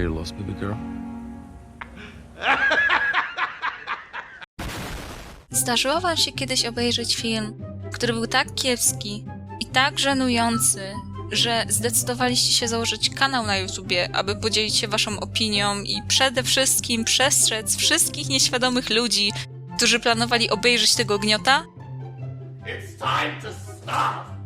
Are you lost, baby girl? Zdarzyło wam się kiedyś obejrzeć film, który był tak kiepski i tak żenujący, że zdecydowaliście się założyć kanał na YouTubie, aby podzielić się waszą opinią i przede wszystkim przestrzec wszystkich nieświadomych ludzi, którzy planowali obejrzeć tego gniota? It's time to stop!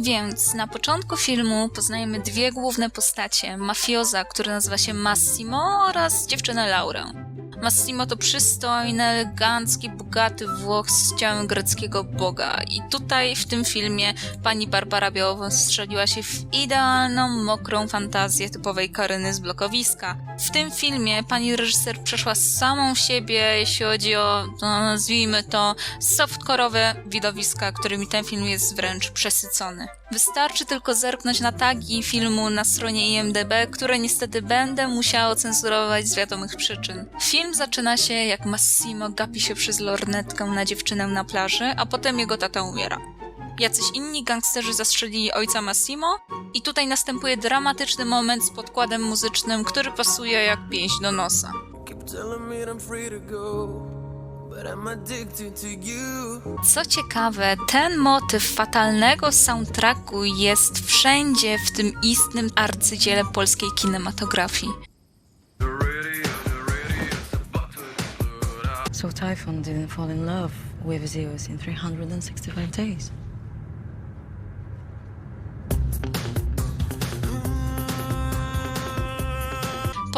Więc na początku filmu poznajemy dwie główne postacie: mafioza, który nazywa się Massimo, oraz dziewczynę Laurę. Massimo to przystojny, elegancki, bogaty Włoch z ciałem greckiego boga. I tutaj w tym filmie pani Barbara Białowąs strzeliła się w idealną, mokrą fantazję typowej Karyny z blokowiska. W tym filmie pani reżyser przeszła samą siebie, jeśli chodzi o, no, nazwijmy to, softcore'owe widowiska, którymi ten film jest wręcz przesycony. Wystarczy tylko zerknąć na tagi filmu na stronie IMDb, które niestety będę musiała ocenzurować z wiadomych przyczyn. Film zaczyna się jak Massimo gapi się przez lornetkę na dziewczynę na plaży, a potem jego tata umiera. Jacyś inni gangsterzy zastrzelili ojca Massimo i tutaj następuje dramatyczny moment z podkładem muzycznym, który pasuje jak pięść do nosa. Co ciekawe, ten motyw fatalnego soundtracku jest wszędzie w tym istnym arcydziele polskiej kinematografii. So Typhon didn't fall in love with Zeus in 365 days.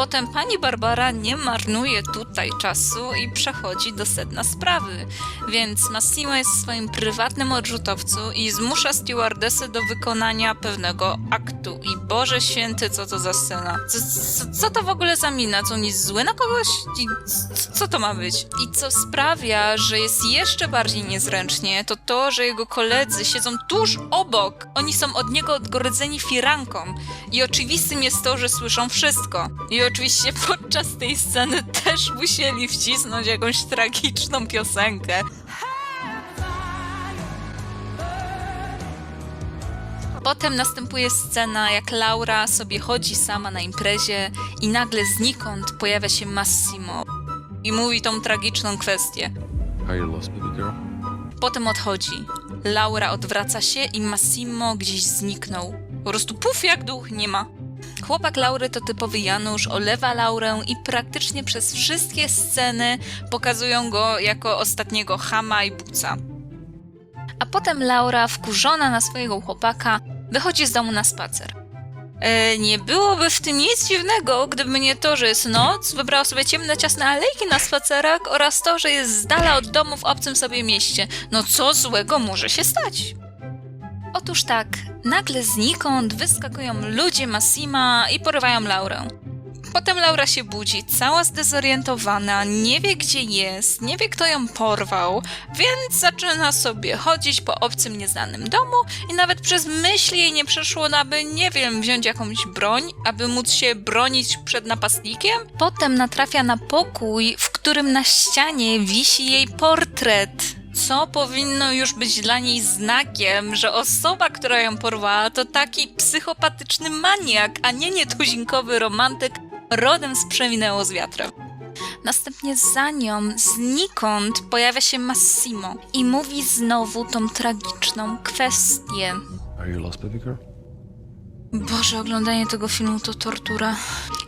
Potem pani Barbara nie marnuje tutaj czasu i przechodzi do sedna sprawy, więc Massimo jest w swoim prywatnym odrzutowcu i zmusza stewardesy do wykonania pewnego aktu. I Boże Święty, co to za scena? Co, co, co to w ogóle za mina? Co on jest zły na kogoś? I co to ma być? I co sprawia, że jest jeszcze bardziej niezręcznie, to to, że jego koledzy siedzą tuż obok. Oni są od niego odgrodzeni firanką. I oczywistym jest to, że słyszą wszystko. I oczywiście podczas tej sceny też musieli wcisnąć jakąś tragiczną piosenkę. Potem następuje scena, jak Laura sobie chodzi sama na imprezie i nagle znikąd pojawia się Massimo i mówi tą tragiczną kwestię. Potem odchodzi. Laura odwraca się i Massimo gdzieś zniknął. Po prostu puf jak duch, nie ma. Chłopak Laury to typowy Janusz, olewa Laurę i praktycznie przez wszystkie sceny pokazują go jako ostatniego chama i buca. A potem Laura, wkurzona na swojego chłopaka, wychodzi z domu na spacer. E, nie byłoby w tym nic dziwnego, gdyby nie to, że jest noc, wybrała sobie ciemne, ciasne alejki na spacerach oraz to, że jest z dala od domu w obcym sobie mieście. No co złego może się stać? Otóż tak, nagle znikąd wyskakują ludzie Massima i porywają Laurę. Potem Laura się budzi, cała zdezorientowana, nie wie gdzie jest, nie wie kto ją porwał, więc zaczyna sobie chodzić po obcym, nieznanym domu i nawet przez myśl jej nie przeszło, aby, nie wiem, wziąć jakąś broń, aby móc się bronić przed napastnikiem. Potem natrafia na pokój, w którym na ścianie wisi jej portret. Co powinno już być dla niej znakiem, że osoba, która ją porwała, to taki psychopatyczny maniak, a nie nietuzinkowy romantyk rodem z Przeminęło z wiatrem. Następnie za nią znikąd pojawia się Massimo i mówi znowu tą tragiczną kwestię. Are you lost, baby girl? Boże, oglądanie tego filmu to tortura.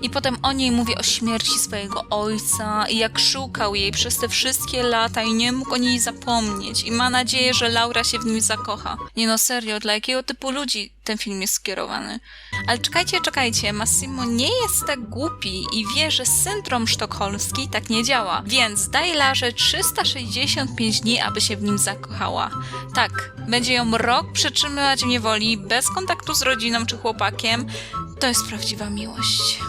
I potem o niej mówi o śmierci swojego ojca i jak szukał jej przez te wszystkie lata i nie mógł o niej zapomnieć i ma nadzieję, że Laura się w nim zakocha. Nie no, serio, dla jakiego typu ludzi ten film jest skierowany? Ale czekajcie, czekajcie, Massimo nie jest tak głupi i wie, że syndrom sztokholmski tak nie działa, więc daje Larze 365 dni, aby się w nim zakochała. Tak, będzie ją rok przetrzymywać w niewoli, bez kontaktu z rodziną czy chłopakiem. To jest prawdziwa miłość.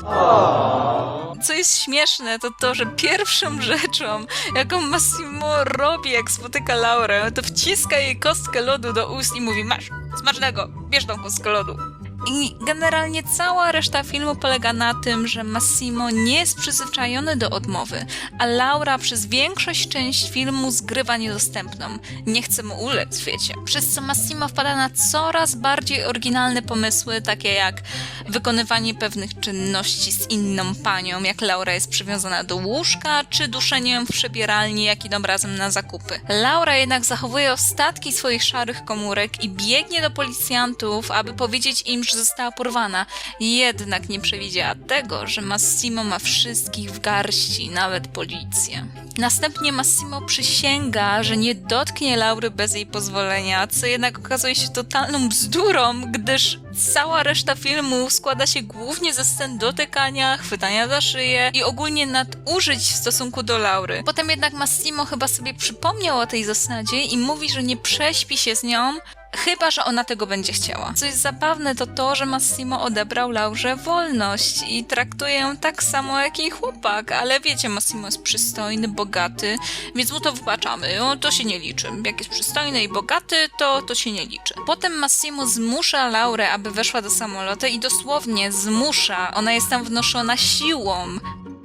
Co jest śmieszne, to to, że pierwszą rzeczą, jaką Massimo robi, jak spotyka Laurę, to wciska jej kostkę lodu do ust i mówi: Masz, smacznego, bierz tą kostkę lodu. I generalnie cała reszta filmu polega na tym, że Massimo nie jest przyzwyczajony do odmowy, a Laura przez większość część filmu zgrywa niedostępną. Nie chce mu ulec, wiecie. Przez co Massimo wpada na coraz bardziej oryginalne pomysły, takie jak wykonywanie pewnych czynności z inną panią, jak Laura jest przywiązana do łóżka, czy duszenie ją w przebieralni, jak idą razem na zakupy. Laura jednak zachowuje ostatki swoich szarych komórek i biegnie do policjantów, aby powiedzieć im, że została porwana. Jednak nie przewidziała tego, że Massimo ma wszystkich w garści, nawet policję. Następnie Massimo przysięga, że nie dotknie Laury bez jej pozwolenia, co jednak okazuje się totalną bzdurą, gdyż cała reszta filmu składa się głównie ze scen dotykania, chwytania za szyję i ogólnie nadużyć w stosunku do Laury. Potem jednak Massimo chyba sobie przypomniał o tej zasadzie i mówi, że nie prześpi się z nią, Chyba, że ona tego będzie chciała. Co jest zabawne, to to, że Massimo odebrał Laurze wolność i traktuje ją tak samo jak jej chłopak, ale wiecie, Massimo jest przystojny, bogaty, więc mu to wybaczamy. O, to się nie liczy. Jak jest przystojny i bogaty, to to się nie liczy. Potem Massimo zmusza Laurę, aby weszła do samolotu i dosłownie zmusza. Ona jest tam wnoszona siłą.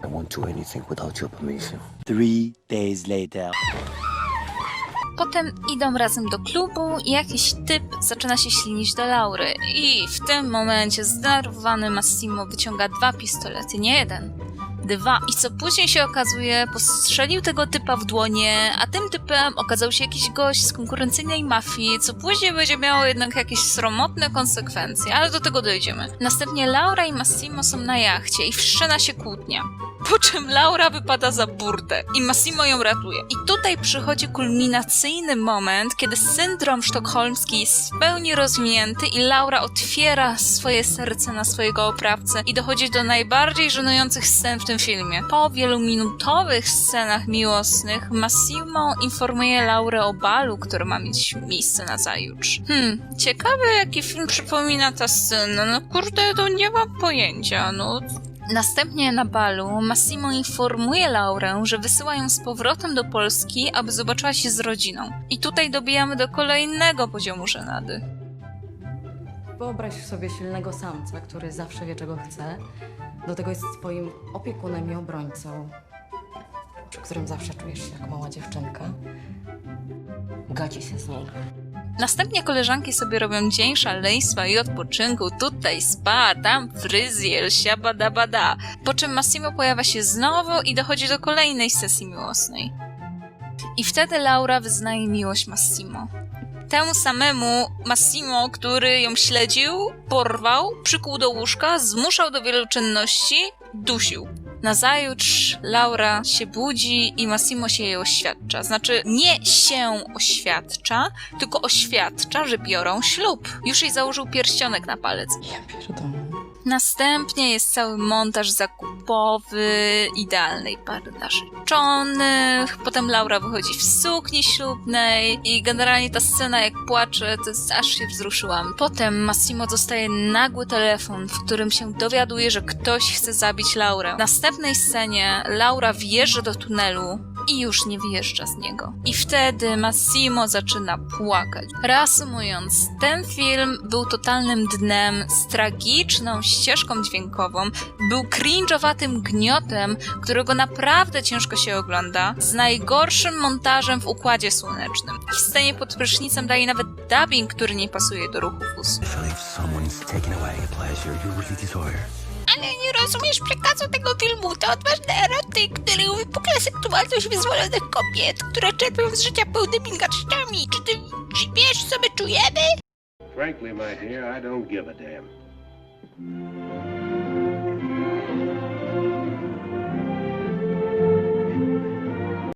I won't do anything without your permission. Three days later. Potem idą razem do klubu i jakiś typ zaczyna się ślinić do Laury. I w tym momencie zdenerwowany Massimo wyciąga dwa pistolety, nie jeden. Dwa. I co później się okazuje, postrzelił tego typa w dłonie, a tym typem okazał się jakiś gość z konkurencyjnej mafii, co później będzie miało jednak jakieś sromotne konsekwencje, ale do tego dojdziemy. Następnie Laura i Massimo są na jachcie i wszczyna się kłótnia. Po czym Laura wypada za burtę i Massimo ją ratuje. I tutaj przychodzi kulminacyjny moment, kiedy syndrom sztokholmski jest w pełni rozwinięty i Laura otwiera swoje serce na swojego oprawcę i dochodzi do najbardziej żenujących scen w tym filmie. Po wieluminutowych scenach miłosnych Massimo informuje Laurę o balu, który ma mieć miejsce na zajutrz. Hmm, ciekawe jaki film przypomina ta scena. No kurde, to nie mam pojęcia, no Następnie na balu Massimo informuje Laurę, że wysyła ją z powrotem do Polski, aby zobaczyła się z rodziną. I tutaj dobijamy do kolejnego poziomu żenady. Wyobraź sobie silnego samca, który zawsze wie, czego chce. Do tego jest twoim opiekunem i obrońcą, przy którym zawsze czujesz się jak mała dziewczynka. Gadzi się z niej. Następnie koleżanki sobie robią dzień szaleństwa i odpoczynku, tutaj spa, tam fryzjer, siabadabada. Po czym Massimo pojawia się znowu i dochodzi do kolejnej sesji miłosnej. I wtedy Laura wyznaje miłość Massimo. Temu samemu Massimo, który ją śledził, porwał, przykuł do łóżka, zmuszał do wielu czynności, dusił. Nazajutrz Laura się budzi i Massimo się jej oświadcza. Znaczy, nie się oświadcza, tylko oświadcza, że biorą ślub. Już jej założył pierścionek na palec. Ja pierdolę. Następnie jest cały montaż zakupowy, idealnej pary narzeczonych. Potem Laura wychodzi w sukni ślubnej i generalnie ta scena jak płacze, to jest, aż się wzruszyłam. Potem Massimo dostaje nagły telefon, w którym się dowiaduje, że ktoś chce zabić Laurę. W następnej scenie Laura wjeżdża do tunelu i już nie wyjeżdża z niego. I wtedy Massimo zaczyna płakać. Reasumując, ten film był totalnym dnem z tragiczną ścieżką dźwiękową, był cringe'owatym gniotem, którego naprawdę ciężko się ogląda, z najgorszym montażem w Układzie Słonecznym. W scenie pod prysznicem daje nawet dubbing, który nie pasuje do ruchów ust. Ale nie rozumiesz przekazu tego filmu. To odważny erotyk, który uwypukla seksualność wyzwolonych kobiet, które czerpią z życia pełnymi garściami. Czy ty czy wiesz, co my czujemy? Frankly, my dear, I don't give a damn.